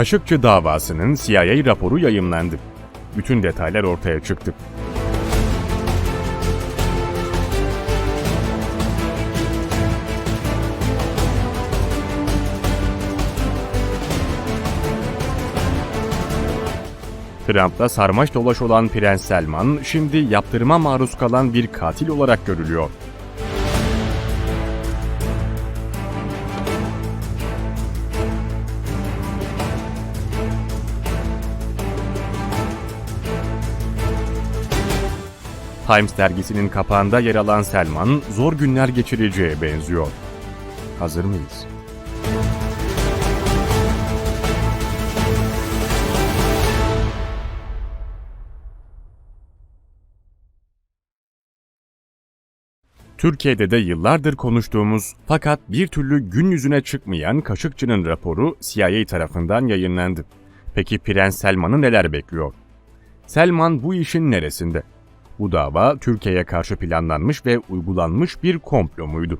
Kaşıkçı davasının CIA raporu yayımlandı. Bütün detaylar ortaya çıktı. Trump'la sarmaş dolaş olan Prens Selman şimdi yaptırıma maruz kalan bir katil olarak görülüyor. Times dergisinin kapağında yer alan Selman zor günler geçireceğe benziyor. Hazır mıyız? Türkiye'de de yıllardır konuştuğumuz fakat bir türlü gün yüzüne çıkmayan Kaşıkçı'nın raporu CIA tarafından yayınlandı. Peki Prens Selman'ı neler bekliyor? Selman bu işin neresinde? Bu dava Türkiye'ye karşı planlanmış ve uygulanmış bir komplo muydu?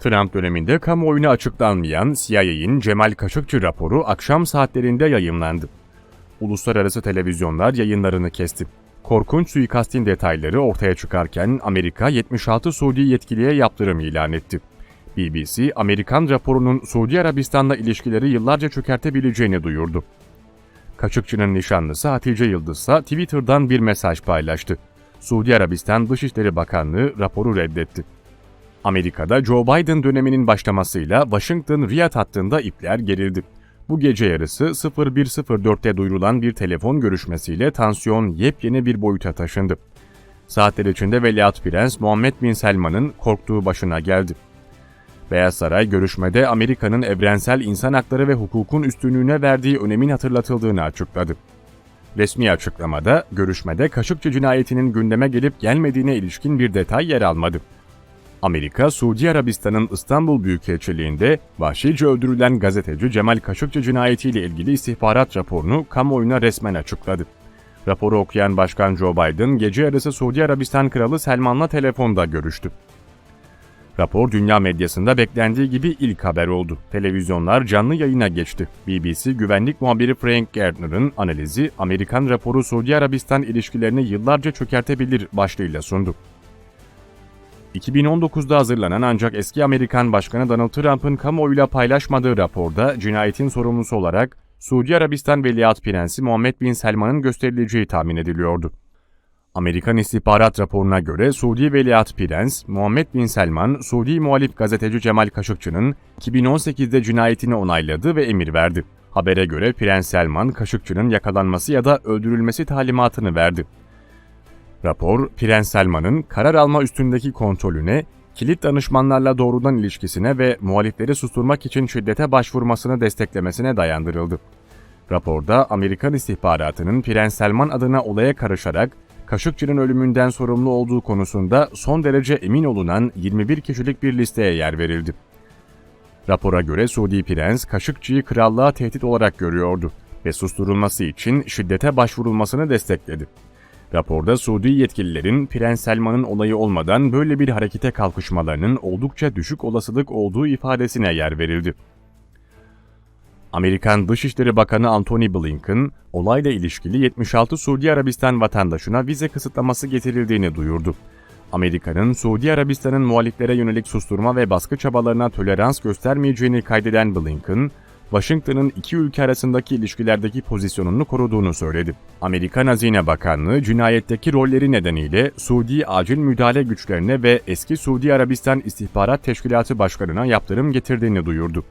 Trump döneminde kamuoyuna açıklanmayan CIA'in Cemal Kaşıkçı raporu akşam saatlerinde yayınlandı. Uluslararası televizyonlar yayınlarını kesti. Korkunç suikastin detayları ortaya çıkarken Amerika 76 Suudi yetkiliye yaptırım ilan etti. BBC, Amerikan raporunun Suudi Arabistan'la ilişkileri yıllarca çökertebileceğini duyurdu. Kaşıkçı'nın nişanlısı Hatice Yıldız Twitter'dan bir mesaj paylaştı. Suudi Arabistan Dışişleri Bakanlığı raporu reddetti. Amerika'da Joe Biden döneminin başlamasıyla Washington-Riyad hattında ipler gerildi. Bu gece yarısı 0104'te duyurulan bir telefon görüşmesiyle tansiyon yepyeni bir boyuta taşındı. Saatler içinde Veliaht Prens Muhammed Bin Selman'ın korktuğu başına geldi. Beyaz Saray görüşmede Amerika'nın evrensel insan hakları ve hukukun üstünlüğüne verdiği önemin hatırlatıldığını açıkladı. Resmi açıklamada görüşmede Kaşıkçı cinayetinin gündeme gelip gelmediğine ilişkin bir detay yer almadı. Amerika, Suudi Arabistan'ın İstanbul Büyükelçiliğinde vahşice öldürülen gazeteci Cemal Kaşıkçı cinayetiyle ilgili istihbarat raporunu kamuoyuna resmen açıkladı. Raporu okuyan Başkan Joe Biden gece yarısı Suudi Arabistan Kralı Selman'la telefonda görüştü. Rapor dünya medyasında beklendiği gibi ilk haber oldu. Televizyonlar canlı yayına geçti. BBC güvenlik muhabiri Frank Gardner'ın analizi Amerikan raporu Suudi Arabistan ilişkilerini yıllarca çökertebilir başlığıyla sundu. 2019'da hazırlanan ancak eski Amerikan Başkanı Donald Trump'ın kamuoyuyla paylaşmadığı raporda cinayetin sorumlusu olarak Suudi Arabistan Veliaht Prensi Muhammed Bin Selman'ın gösterileceği tahmin ediliyordu. Amerikan istihbarat raporuna göre Suudi Veliaht Prens Muhammed Bin Selman, Suudi muhalif gazeteci Cemal Kaşıkçı'nın 2018'de cinayetini onayladı ve emir verdi. Habere göre Prens Selman, Kaşıkçı'nın yakalanması ya da öldürülmesi talimatını verdi. Rapor, Prens Selman'ın karar alma üstündeki kontrolüne, kilit danışmanlarla doğrudan ilişkisine ve muhalifleri susturmak için şiddete başvurmasını desteklemesine dayandırıldı. Raporda Amerikan istihbaratının Prens Selman adına olaya karışarak Kaşıkçı'nın ölümünden sorumlu olduğu konusunda son derece emin olunan 21 kişilik bir listeye yer verildi. Rapora göre Suudi Prens, Kaşıkçı'yı krallığa tehdit olarak görüyordu ve susturulması için şiddete başvurulmasını destekledi. Raporda Suudi yetkililerin Prens Selman'ın olayı olmadan böyle bir harekete kalkışmalarının oldukça düşük olasılık olduğu ifadesine yer verildi. Amerikan Dışişleri Bakanı Antony Blinken, olayla ilişkili 76 Suudi Arabistan vatandaşına vize kısıtlaması getirildiğini duyurdu. Amerika'nın Suudi Arabistan'ın muhaliflere yönelik susturma ve baskı çabalarına tolerans göstermeyeceğini kaydeden Blinken, Washington'ın iki ülke arasındaki ilişkilerdeki pozisyonunu koruduğunu söyledi. Amerikan Hazine Bakanlığı cinayetteki rolleri nedeniyle Suudi acil müdahale güçlerine ve eski Suudi Arabistan İstihbarat Teşkilatı Başkanı'na yaptırım getirdiğini duyurdu.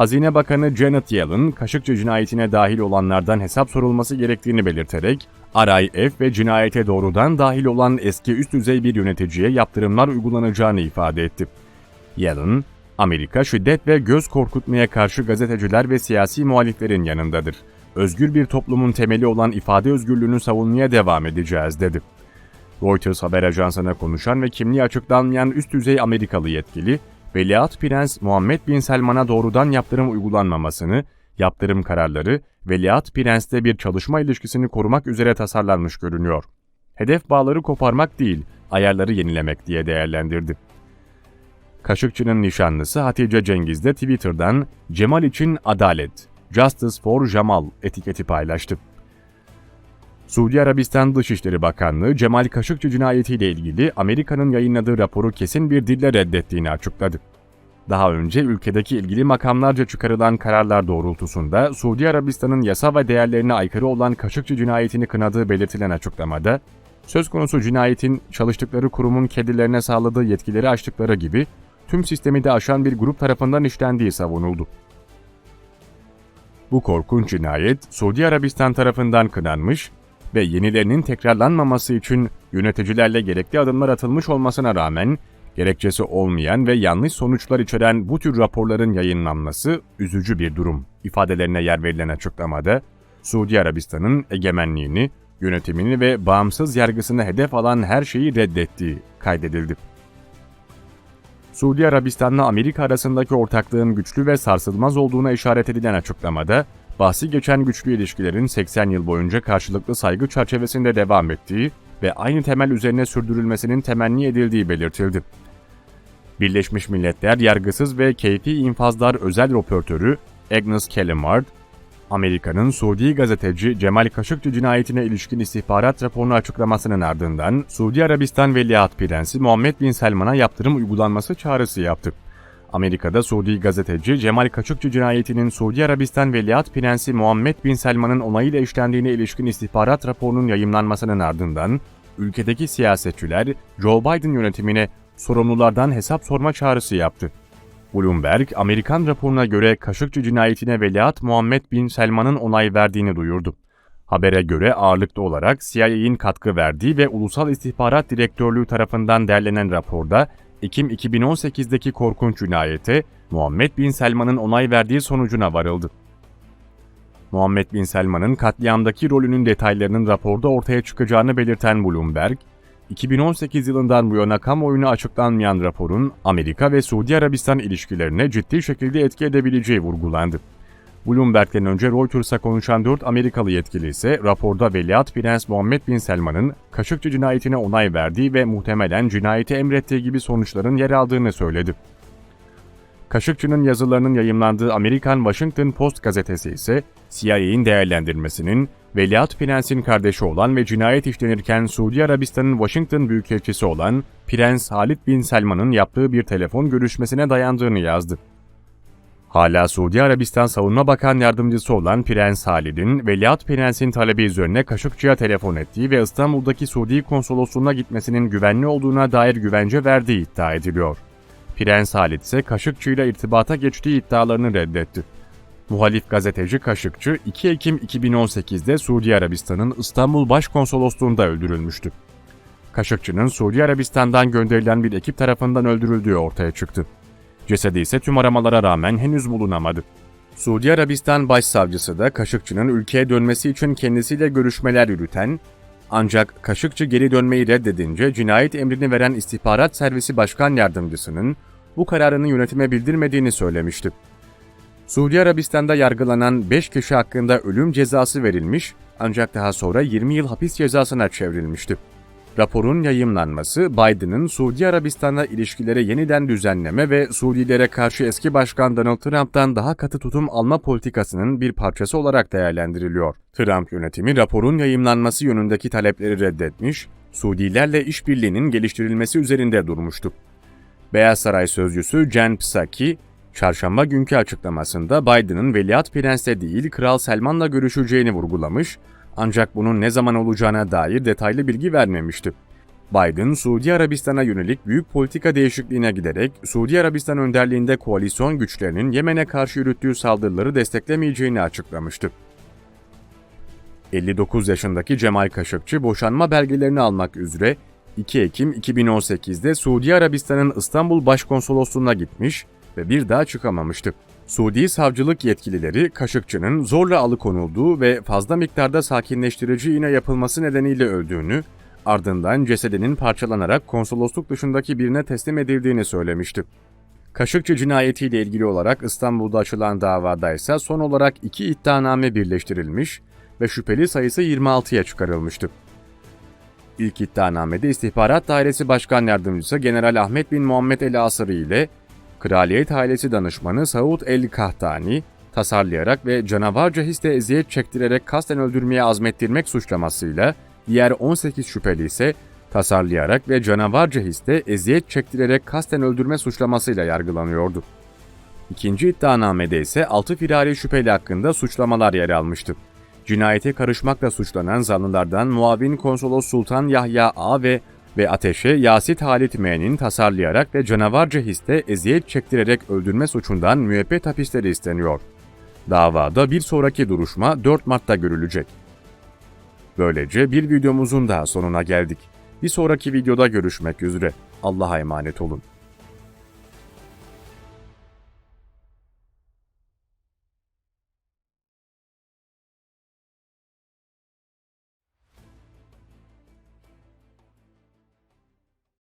Hazine Bakanı Janet Yellen, Kaşıkçı cinayetine dahil olanlardan hesap sorulması gerektiğini belirterek, RIF ve cinayete doğrudan dahil olan eski üst düzey bir yöneticiye yaptırımlar uygulanacağını ifade etti. Yellen, Amerika şiddet ve göz korkutmaya karşı gazeteciler ve siyasi muhaliflerin yanındadır. Özgür bir toplumun temeli olan ifade özgürlüğünü savunmaya devam edeceğiz dedi. Reuters haber ajansına konuşan ve kimliği açıklanmayan üst düzey Amerikalı yetkili, Veliaht Prens Muhammed Bin Selman'a doğrudan yaptırım uygulanmamasını, yaptırım kararları, Veliaht Prens'te bir çalışma ilişkisini korumak üzere tasarlanmış görünüyor. Hedef bağları koparmak değil, ayarları yenilemek diye değerlendirdi. Kaşıkçı'nın nişanlısı Hatice Cengiz de Twitter'dan Cemal için adalet, Justice for Jamal etiketi paylaştı. Suudi Arabistan Dışişleri Bakanlığı Cemal Kaşıkçı cinayetiyle ilgili Amerika'nın yayınladığı raporu kesin bir dille reddettiğini açıkladı. Daha önce ülkedeki ilgili makamlarca çıkarılan kararlar doğrultusunda Suudi Arabistan'ın yasa ve değerlerine aykırı olan Kaşıkçı cinayetini kınadığı belirtilen açıklamada, söz konusu cinayetin çalıştıkları kurumun kedilerine sağladığı yetkileri aştıkları gibi tüm sistemi de aşan bir grup tarafından işlendiği savunuldu. Bu korkunç cinayet Suudi Arabistan tarafından kınanmış ve yenilerinin tekrarlanmaması için yöneticilerle gerekli adımlar atılmış olmasına rağmen gerekçesi olmayan ve yanlış sonuçlar içeren bu tür raporların yayınlanması üzücü bir durum ifadelerine yer verilen açıklamada Suudi Arabistan'ın egemenliğini, yönetimini ve bağımsız yargısını hedef alan her şeyi reddettiği kaydedildi. Suudi Arabistan'la Amerika arasındaki ortaklığın güçlü ve sarsılmaz olduğuna işaret edilen açıklamada, bahsi geçen güçlü ilişkilerin 80 yıl boyunca karşılıklı saygı çerçevesinde devam ettiği ve aynı temel üzerine sürdürülmesinin temenni edildiği belirtildi. Birleşmiş Milletler Yargısız ve Keyfi İnfazlar Özel Röportörü Agnes Kellemard, Amerika'nın Suudi gazeteci Cemal Kaşıkçı cinayetine ilişkin istihbarat raporunu açıklamasının ardından Suudi Arabistan Veliaht Prensi Muhammed Bin Selman'a yaptırım uygulanması çağrısı yaptı. Amerika'da Suudi gazeteci Cemal Kaşıkçı cinayetinin Suudi Arabistan Veliaht Prensi Muhammed Bin Selman'ın onayıyla işlendiğine ilişkin istihbarat raporunun yayımlanmasının ardından ülkedeki siyasetçiler Joe Biden yönetimine sorumlulardan hesap sorma çağrısı yaptı. Bloomberg, Amerikan raporuna göre Kaşıkçı cinayetine veliaht Muhammed Bin Selman'ın onay verdiğini duyurdu. Habere göre ağırlıklı olarak CIA'in katkı verdiği ve Ulusal İstihbarat Direktörlüğü tarafından derlenen raporda Ekim 2018'deki korkunç cinayete Muhammed Bin Selman'ın onay verdiği sonucuna varıldı. Muhammed Bin Selman'ın katliamdaki rolünün detaylarının raporda ortaya çıkacağını belirten Bloomberg, 2018 yılından bu yana kamuoyuna açıklanmayan raporun Amerika ve Suudi Arabistan ilişkilerine ciddi şekilde etki edebileceği vurgulandı. Bloomberg'den önce Reuters'a konuşan 4 Amerikalı yetkili ise raporda Veliaht Prens Muhammed Bin Selman'ın Kaşıkçı cinayetine onay verdiği ve muhtemelen cinayeti emrettiği gibi sonuçların yer aldığını söyledi. Kaşıkçı'nın yazılarının yayımlandığı Amerikan Washington Post gazetesi ise CIA'in değerlendirmesinin Veliaht Prens'in kardeşi olan ve cinayet işlenirken Suudi Arabistan'ın Washington Büyükelçisi olan Prens Halid Bin Selman'ın yaptığı bir telefon görüşmesine dayandığını yazdı. Hala Suudi Arabistan Savunma Bakan Yardımcısı olan Prens Halid'in Veliaht Prens'in talebi üzerine Kaşıkçı'ya telefon ettiği ve İstanbul'daki Suudi konsolosluğuna gitmesinin güvenli olduğuna dair güvence verdiği iddia ediliyor. Prens Halid ise Kaşıkçı'yla irtibata geçtiği iddialarını reddetti. Muhalif gazeteci Kaşıkçı 2 Ekim 2018'de Suudi Arabistan'ın İstanbul Başkonsolosluğunda öldürülmüştü. Kaşıkçı'nın Suudi Arabistan'dan gönderilen bir ekip tarafından öldürüldüğü ortaya çıktı. Cesedi ise tüm aramalara rağmen henüz bulunamadı. Suudi Arabistan Başsavcısı da Kaşıkçı'nın ülkeye dönmesi için kendisiyle görüşmeler yürüten, ancak Kaşıkçı geri dönmeyi reddedince cinayet emrini veren istihbarat servisi başkan yardımcısının bu kararını yönetime bildirmediğini söylemişti. Suudi Arabistan'da yargılanan 5 kişi hakkında ölüm cezası verilmiş ancak daha sonra 20 yıl hapis cezasına çevrilmişti. Raporun yayımlanması Biden'ın Suudi Arabistan'la ilişkileri yeniden düzenleme ve Suudilere karşı eski başkan Donald Trump'tan daha katı tutum alma politikasının bir parçası olarak değerlendiriliyor. Trump yönetimi raporun yayımlanması yönündeki talepleri reddetmiş, Suudilerle işbirliğinin geliştirilmesi üzerinde durmuştu. Beyaz Saray sözcüsü Jen Psaki, çarşamba günkü açıklamasında Biden'ın Veliaht Prens'le değil Kral Selman'la görüşeceğini vurgulamış ancak bunun ne zaman olacağına dair detaylı bilgi vermemişti. Biden, Suudi Arabistan'a yönelik büyük politika değişikliğine giderek Suudi Arabistan önderliğinde koalisyon güçlerinin Yemen'e karşı yürüttüğü saldırıları desteklemeyeceğini açıklamıştı. 59 yaşındaki Cemal Kaşıkçı boşanma belgelerini almak üzere 2 Ekim 2018'de Suudi Arabistan'ın İstanbul Başkonsolosluğu'na gitmiş ve bir daha çıkamamıştı. Suudi savcılık yetkilileri Kaşıkçı'nın zorla alıkonulduğu ve fazla miktarda sakinleştirici iğne yapılması nedeniyle öldüğünü, ardından cesedinin parçalanarak konsolosluk dışındaki birine teslim edildiğini söylemişti. Kaşıkçı cinayetiyle ilgili olarak İstanbul'da açılan davada ise son olarak iki iddianame birleştirilmiş ve şüpheli sayısı 26'ya çıkarılmıştı. İlk iddianamede İstihbarat Dairesi Başkan Yardımcısı General Ahmet bin Muhammed El Asırı ile Kraliyet ailesi danışmanı Saud El-Kahtani, tasarlayarak ve canavarca histe eziyet çektirerek kasten öldürmeye azmettirmek suçlamasıyla, diğer 18 şüpheli ise tasarlayarak ve canavarca histe eziyet çektirerek kasten öldürme suçlamasıyla yargılanıyordu. İkinci iddianamede ise 6 firari şüpheli hakkında suçlamalar yer almıştı. Cinayete karışmakla suçlanan zanlılardan muavin konsolos Sultan Yahya A ve ve Ateş'e Yasit Halit M'nin tasarlayarak ve canavarca histe eziyet çektirerek öldürme suçundan müebbet hapisleri isteniyor. Davada bir sonraki duruşma 4 Mart'ta görülecek. Böylece bir videomuzun daha sonuna geldik. Bir sonraki videoda görüşmek üzere. Allah'a emanet olun.